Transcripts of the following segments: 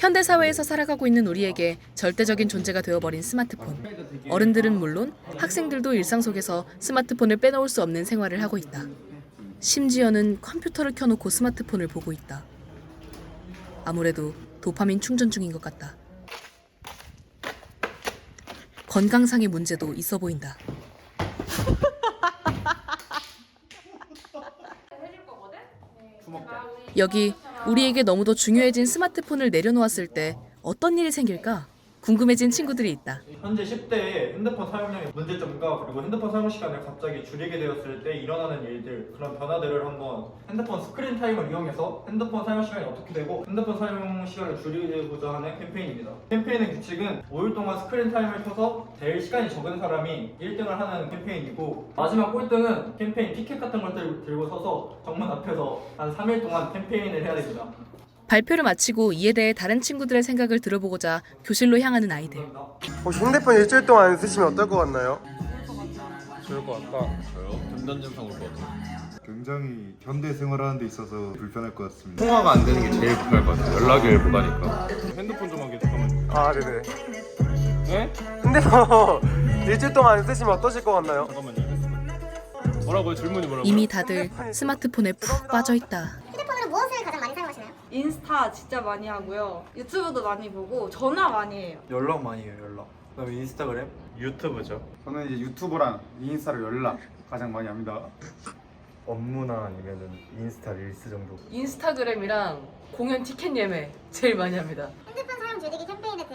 현대 사회에서 살아가고 있는 우리에게 절대적인 존재가 되어버린 스마트폰. 어른들은 물론 학생들도 일상 속에서 스마트폰을 빼놓을 수 없는 생활을 하고 있다. 심지어는 컴퓨터를 켜놓고 스마트폰을 보고 있다. 아무래도 도파민 충전 중인 것 같다. 건강상의 문제도 있어 보인다. 여기 우리에게 너무도 중요해진 스마트폰을 내려놓았을 때 어떤 일이 생길까 궁금해진 친구들이 있다. 현재 10대의 핸드폰 사용량의 문제점과 그리고 핸드폰 사용 시간을 갑자기 줄이게 되었을 때 일어나는 일들 그런 변화들을 한번 핸드폰 스크린 타임을 이용해서 핸드폰 사용 시간이 어떻게 되고 핸드폰 사용 시간을 줄이고자 하는 캠페인입니다. 캠페인의 규칙은 5일 동안 스크린 타임을 켜서 제일 시간이 적은 사람이 1등을 하는 캠페인이고 마지막 꼴등은 캠페인 티켓 같은 걸 들- 들고 서서 정문 앞에서 한 3일 동안 캠페인을 해야 됩니다. 발표를 마치고 이에 대해 다른 친구들의 생각을 들어보고자 교실로 향하는 아이들. 혹시 핸드폰 일주일 동안 안 쓰시면 어떨 것 같나요? 좋을 것 같다. 저요? 금단 증상 올것 같아요. 굉장히 현대 생활하는 데 있어서 불편할 것 같습니다. 통화가 안 되는 게 제일 불편할 것 같아요. 연락을 못 하니까. 핸드폰 좀 하게 잠깐만요. 아 네네 네? 핸드폰 일주일 동안 안 쓰시면 어떠실 것 같나요? 잠깐만요. 뭐라고요? 질문이 뭐라고요? 이미 다들 스마트폰에 푹 빠져 있다. 휴대폰으로 무엇을 가장? 인스타 진짜 많이 하고요. 유튜브도 많이 보고 전화 많이 해요. 연락 많이 해요 연락. 그다음에 인스타그램, 유튜브죠. 저는 이제 유튜브랑 인스타로 연락 가장 많이 합니다. 업무나 아니면은 인스타 릴스 정도 인스타그램이랑 공연 티켓 예매 제일 많이 합니다. 핸드폰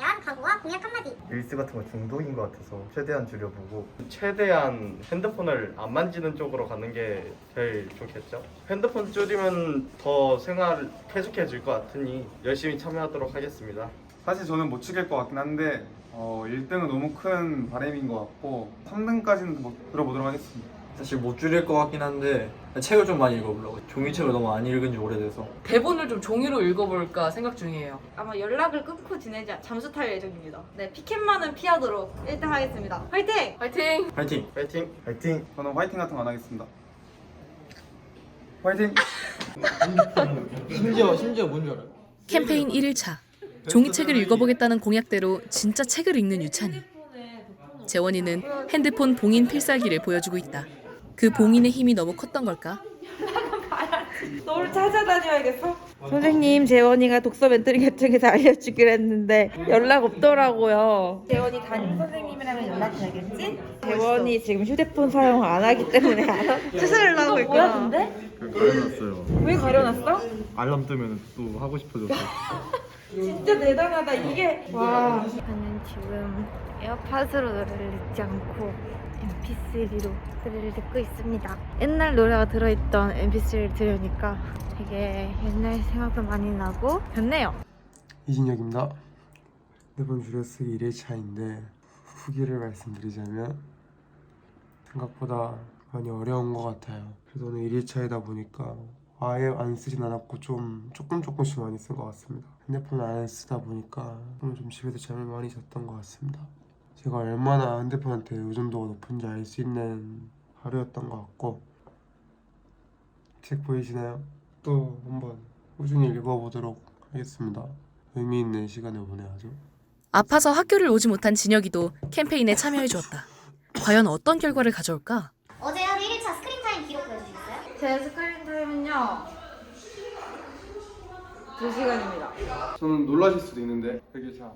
대한 각오와 공약 한마디. 릴스 같은 거 중독인 것 같아서 최대한 줄여보고 최대한 핸드폰을 안 만지는 쪽으로 가는 게 제일 좋겠죠. 핸드폰 줄이면 더 생활 쾌적해질 것 같으니 열심히 참여하도록 하겠습니다. 사실 저는 못 치길 것 같긴 한데 어, 1등은 너무 큰 바람인 것 같고 3등까지는 뭐 들어보도록 하겠습니다. 사실 못 줄일 것 같긴 한데 책을 좀 많이 읽어보려고 종이책을 너무 안 읽은 지 오래돼서 대본을 좀 종이로 읽어볼까 생각 중이에요. 아마 연락을 끊고 지내지 잠수 탈 예정입니다. 네, 피켓만은 피하도록 1등 하겠습니다. 화이팅! 화이팅! 파이팅! 파이팅! 화이팅! 저는 화이팅 같은 거 안 하겠습니다. 화이팅! 심지어 심지어 뭔 줄 알아요? 캠페인 1일차. 종이책을 읽어보겠다는 공약대로 진짜 책을 읽는 유찬이. 재원이는 핸드폰 봉인 필살기를 보여주고 있다. 그 봉인의 힘이 너무 컸던 걸까? 너를 찾아다녀야겠어? 선생님, 재원이가 독서 멘토링 요청해서 알려주기로 했는데 연락 없더라고요. 재원이 담임 선생님이라면 연락 되겠지? 재원이 지금 휴대폰 사용 안 하기 때문에 수술을 하고 있구나. 뭐야, 근데? 가려놨어요. 왜 가려놨어? 알람 뜨면 또 하고 싶어졌어요. 진짜 대단하다. 이게 와. 저는 지금 에어팟으로 노래를 듣지 않고 MP3로 노래를 듣고 있습니다. 옛날 노래가 들어있던 MP3를 들으니까 되게 옛날 생각도 많이 나고 좋네요. 이진혁입니다. 핸드폰 줄여쓰기 1일차인데 후기를 말씀드리자면 생각보다 많이 어려운 것 같아요. 그래서 오늘 1일차이다 보니까 아예 안 쓰진 않았고 좀 조금 조금씩 많이 쓴 것 같습니다. 핸드폰을 안 쓰다 보니까 오늘 좀 집에서 잠을 많이 잤던 것 같습니다. 제가 얼마나 핸드폰한테 의존도가 높은지 알 수 있는 하루였던 것 같고 책 보이시나요? 또 한번 꾸준히 읽어보도록 하겠습니다. 의미 있는 시간을 보내야죠. 아파서 학교를 오지 못한 진혁이도 캠페인에 참여해 주었다. 과연 어떤 결과를 가져올까? 어제 하루 1일차 스크린 타임 기록 보여주시겠어요? 제 스크린 타임은요. 2시간입니다. 저는 놀라실 수도 있는데 되게 자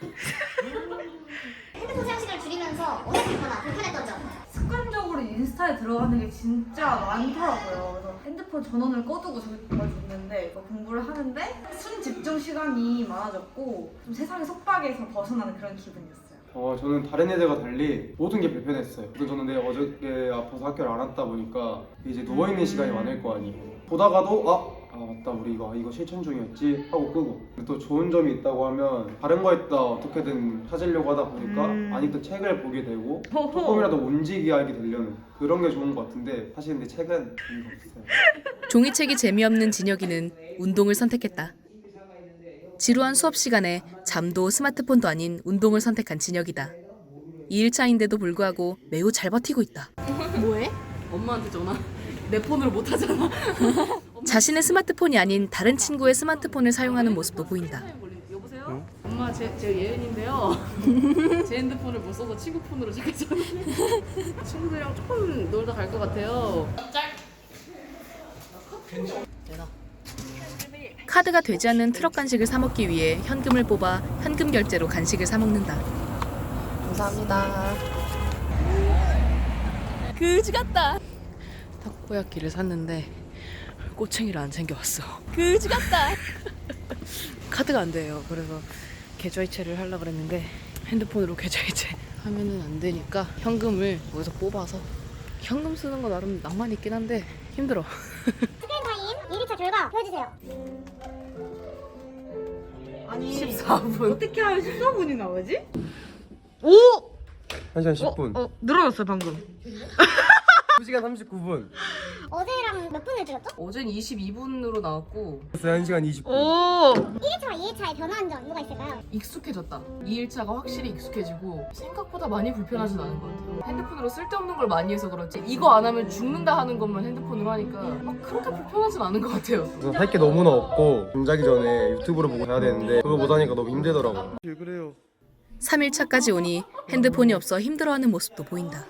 핸드폰 사용 시간을 줄이면서 어떻게 변화, 불편했던 점. 습관적으로 인스타에 들어가는 게 진짜 많더라고요. 그래서 핸드폰 전원을 꺼두고 정말 줬는데 이거 공부를 하는데 순 집중 시간이 많아졌고 좀 세상의 속박에서 벗어나는 그런 기분이었어요. 어, 저는 다른 애들과 달리 모든 게 불편했어요. 그래서 저는 내가 어저께 아파서 학교를 안 왔다 보니까 이제 누워있는 시간이 많을 거 아니에요. 보다가도 아, 아 맞다 우리 이거 이거 실천 중이었지 하고 끄고 또 좋은 점이 있다고 하면 다른 거에다 어떻게든 찾으려고 하다 보니까 음. 아니 또 책을 보게 되고 호호. 조금이라도 움직이게 하게 되려는 그런 게 좋은 것 같은데 사실 근데 책은 없어요. 종이책이 재미없는 진혁이는 운동을 선택했다. 지루한 수업 시간에 잠도 스마트폰도 아닌 운동을 선택한 진혁이다. 2일차인데도 불구하고 매우 잘 버티고 있다. 뭐해? 엄마한테 전화. 내 폰으로 못 하잖아. 자신의 스마트폰이 아닌 다른 친구의 스마트폰을 사용하는 모습도 보인다. 여보세요? 엄마 제, 제 예은인데요 제 핸드폰을 못 써서 친구 폰으로 잠깐 친구들이랑 조금 놀다 갈 것 같아요 카드가 되지 않는 트럭 간식을 사 먹기 위해 현금을 뽑아 현금 결제로 간식을 사 먹는다. 감사합니다 그지 같다 타코야끼를 샀는데 꼬챙이를 안 챙겨왔어. 그지 같다. 카드가 안 돼요. 그래서 계좌이체를 하려고 그랬는데 핸드폰으로 계좌이체 하면은 안 되니까 현금을 거기서 뽑아서 현금 쓰는 거 나름 낭만 있긴 한데 힘들어. 타임 1위차 결과 보여주세요. 아니 14분. 어떻게 하면 14분이 나오지? 1시간 10분. 어 늘어났어요 방금 2시간 39분 어제랑 몇 분을 줄였죠? 어젠 22분으로 나왔고 1시간 20분 오 1위차와 2위차의 변화한 점 뭐가 있을까요? 익숙해졌다. 2일차가 확실히 익숙해지고 생각보다 많이 불편하진 않은 것 같아요. 핸드폰으로 쓸데없는 걸 많이 해서 그렇지 이거 안 하면 죽는다 하는 것만 핸드폰으로 하니까 막 그렇게 불편하진 않은 것 같아요. 할 게 너무나 없고 잠자기 전에 유튜브를 보고 자야 되는데 그거 못하니까 너무 힘들더라고 그래요 3일차까지 오니 핸드폰이 없어 힘들어하는 모습도 보인다.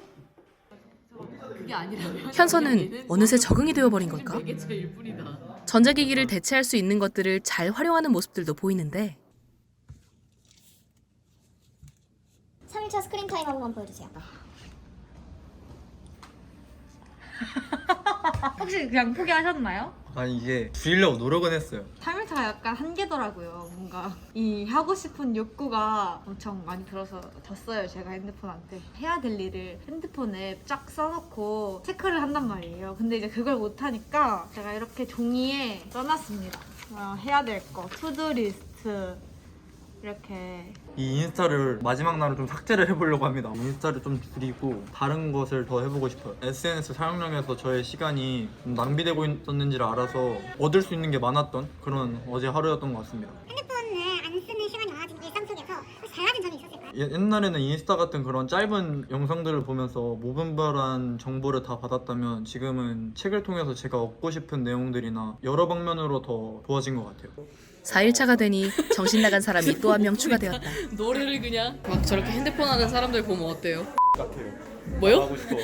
현서는 어느새 적응이 되어버린 걸까? 전자기기를 대체할 수 있는 것들을 잘 활용하는 모습들도 보이는데 3일차 스크린 타임 한 번만 보여주세요. 혹시 그냥 포기하셨나요? 아니 이게 줄이려고 노력은 했어요 3일차가 약간 한계더라고요. 뭔가 이 하고 싶은 욕구가 엄청 많이 들어서 졌어요. 제가 핸드폰한테 해야 될 일을 핸드폰에 쫙 써놓고 체크를 한단 말이에요. 근데 이제 그걸 못하니까 제가 이렇게 종이에 써놨습니다. 어, 해야 될 거, 투두 리스트 이렇게 이 인스타를 마지막 날은 좀 삭제를 해보려고 합니다. 인스타를 좀 줄이고 다른 것을 더 해보고 싶어요. SNS 사용량에서 저의 시간이 좀 낭비되고 있었는지를 알아서 얻을 수 있는 게 많았던 그런 어제 하루였던 것 같습니다. 핸드폰 예- 옛날에는 인스타 같은 그런 짧은 영상들을 보면서 모분별한 정보를 다 받았다면 지금은 책을 통해서 제가 얻고 싶은 내용들이나 여러 방면으로 더 좋아진 것 같아요. 4일차가 되니 정신 나간 사람이 또 한 명 추가되었다. 노래를 그냥 막 저렇게 핸드폰 하는 사람들 보면 어때요? 같아요. 뭐요? 하고 싶어.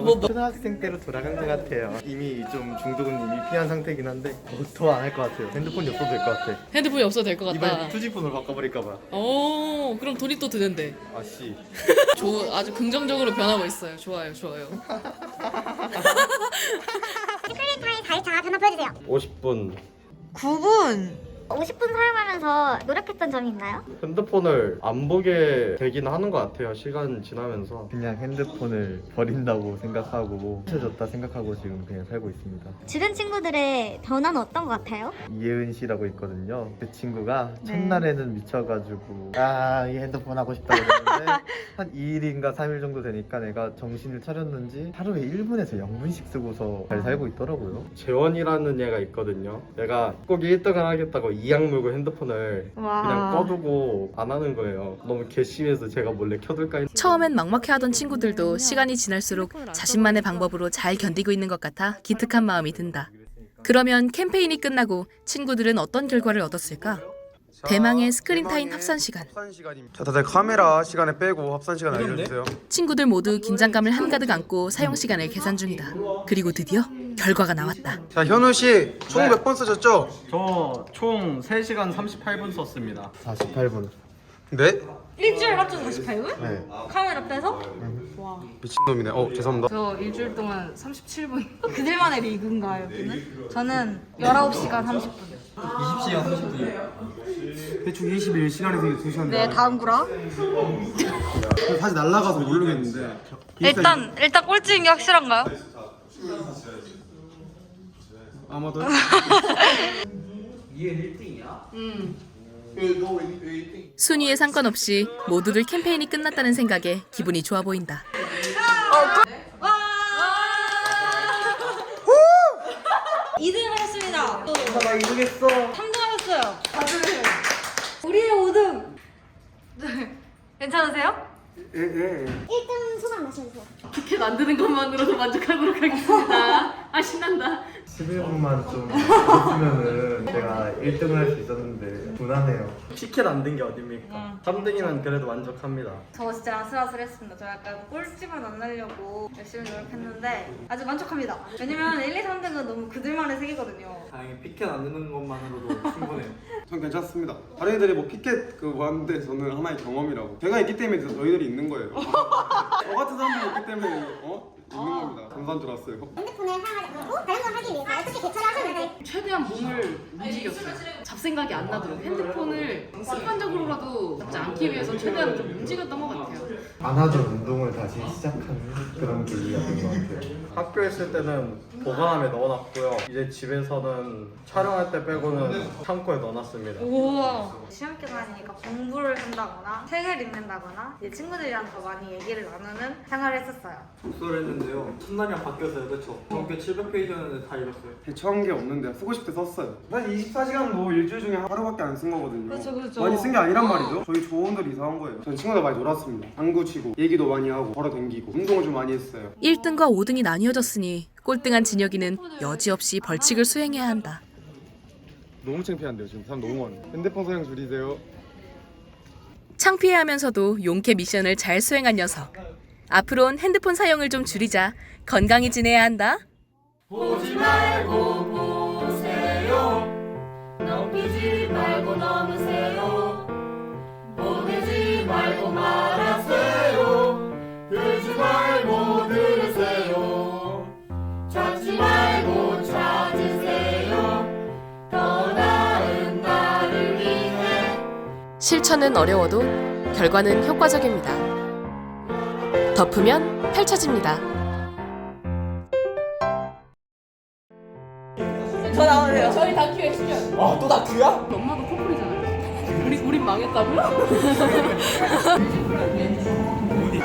뭐, 뭐. 초등학생 때로 돌아간 것 같아요. 이미 좀 중독은 이미 피한 상태긴 한데 더 안 할 것 같아요. 핸드폰이 없어도 될 것 같아. 핸드폰이 없어도 될 것 같다. 이번에 투지폰으로 바꿔버릴까 봐. 오, 그럼 돈이 또 드는데. 아씨. 조, 아주 긍정적으로 변하고 있어요. 좋아요, 좋아요. 스크린 타임 4일차 변화 보여주세요. 50분 9분 50분 사용하면서 노력했던 점이 있나요? 핸드폰을 안 보게 되긴 하는 것 같아요. 시간 지나면서. 그냥 핸드폰을 버린다고 생각하고 잊혀졌다 생각하고 지금 그냥 살고 있습니다. 주변 친구들의 변화는 어떤 것 같아요? 이예은 씨라고 있거든요. 그 친구가 네. 첫날에는 미쳐가지고 아 이 핸드폰 하고 싶다고 그랬는데 한 2일인가 3일 정도 되니까 내가 정신을 차렸는지 하루에 1분에서 0분씩 쓰고서 잘 살고 있더라고요. 재원이라는 얘가 있거든요. 얘가 꼭 1등을 하겠다고 이 악 물고 핸드폰을 와. 그냥 꺼두고 안 하는 거예요. 너무 괘씸해서 제가 몰래 켜둘까 했 처음엔 막막해하던 친구들도 시간이 지날수록 자신만의 방법으로 잘 견디고 있는 것 같아 기특한 마음이 든다. 그러면 캠페인이 끝나고 친구들은 어떤 결과를 얻었을까? 대망의 스크린 타임 합산 시간. 자 다들 카메라 시간에 빼고 합산 시간 알려주세요 친구들 모두 긴장감을 한가득 안고 사용 시간을 계산 중이다. 그리고 드디어 결과가 나왔다. 자 현우 씨총몇번 쓰셨죠? 저 총 3시간 38분 썼습니다. 48분. 네? 일주일 합쳐 48분? 네. 카메라 빼서? 와 미친놈이네 어 죄송합니다 저 일주일 동안 37분. 그들만의 리그인가요 여기는? 저는 19시간 30분 20시간 30분이요. 대충 21시간에서 2시간 네 다음 구라 다시 날라가서 모르겠는데 일단 일단 꼴찌인 게 확실한가요? 아마도 순위에 상관없이 모두들 캠페인이 끝났다는 생각에 기분이 좋아 보인다. 이등을 했습니다. 나 2등했어. 3등 하셨어요. 우리의 5등. 네. 괜찮으세요? 예, 예. 1등 소감 마셔주세요. 티켓 만드는 것만으로도 만족하도록 하겠습니다. 아 신난다. 11분만 좀 했으면은 제가 1등을 할 수 있었는데 분하네요. 티켓 안든게 어딥니까? 3등이면 그래도 만족합니다. 저 진짜 아슬아슬했습니다. 저 약간 꼴찌만 안 나려고 열심히 노력했는데 아주 만족합니다. 왜냐면 1, 2, 3등은 너무 그들만의 세계거든요. 다행히 피켓 안 드는 것만으로도 충분해요. 전 괜찮습니다. 다른 애들이 뭐 피켓 그 왔는데 저는 하나의 경험이라고. 제가 있기 때문에 너희들이 있는 거예요. 저 같은 사람들이 있기 때문에 어 있는 겁니다. 감사한 줄 알았어요. 핸드폰을 사용하지 않고 다른 걸 하기 위해서 어떻게 대처를 하셨는지 최대한 몸을 움직였어요. 잡생각이 안 나도록 핸드폰을 습관적으로라도 잡지 않기 위해서 최대한 좀 움직였던 것 같아요. 안 하던 운동을 다시 시작하는 그런 계기였던 것 같아요. 학교에 있을 때는 보관함에 넣어놨고요. 이제 집에서는 촬영할 때 빼고는 창고에 넣어놨습니다. 우와. 시험 기간이니까 공부를 한다거나 책을 읽는다거나 이제 친구들이랑 더 많이 얘기를 나누는 생활을 했었어요. 독서를 했는데요. 첫날이랑 바뀌었어요. 그렇죠? 전교 700페이지였는데 다 읽었어요. 대처한 게 없는데 쓰고 싶을 때 썼어요. 사실 24시간도 일주일 중에 하루밖에 안 쓴 거거든요. 그렇죠, 그렇죠. 많이 쓴 게 아니란 말이죠. 저희 조원들이 이상한 거예요. 전 친구들 많이 놀았습니다. 당구 치고 얘기도 많이 하고 걸어 댕기고 운동을 좀 많이 했어요. 1등과 5등이 나뉘어 졌으니 꼴등한 진혁이는 여지없이 벌칙을 수행해야 한다. 너무 창피한데요. 지금 사람 너무 많아요. 핸드폰 사용 줄이세요. 창피해하면서도 용케 미션을 잘 수행한 녀석. 앞으론 핸드폰 사용을 좀 줄이자. 건강히 지내야 한다. 실천은 어려워도 결과는 효과적입니다. 덮으면 펼쳐집니다. 저 나오세요. 저희 다큐에 출연. 아또 다큐야? 엄마도 커플이잖아요. 우리 우린 망했다고요?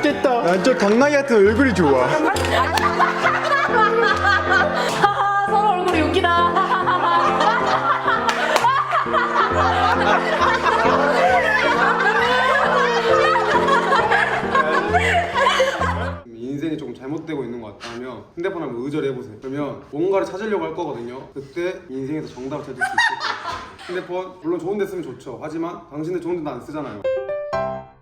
됐다. 난저 당나귀 같은 얼굴이 좋아. 의절해보세요. 그러면 뭔가를 찾으려고 할 거거든요. 그때 인생에서 정답을 찾을 수 있을 거예요. 핸드폰 물론 좋은 데 쓰면 좋죠. 하지만 당신들 좋은 데도 안 쓰잖아요.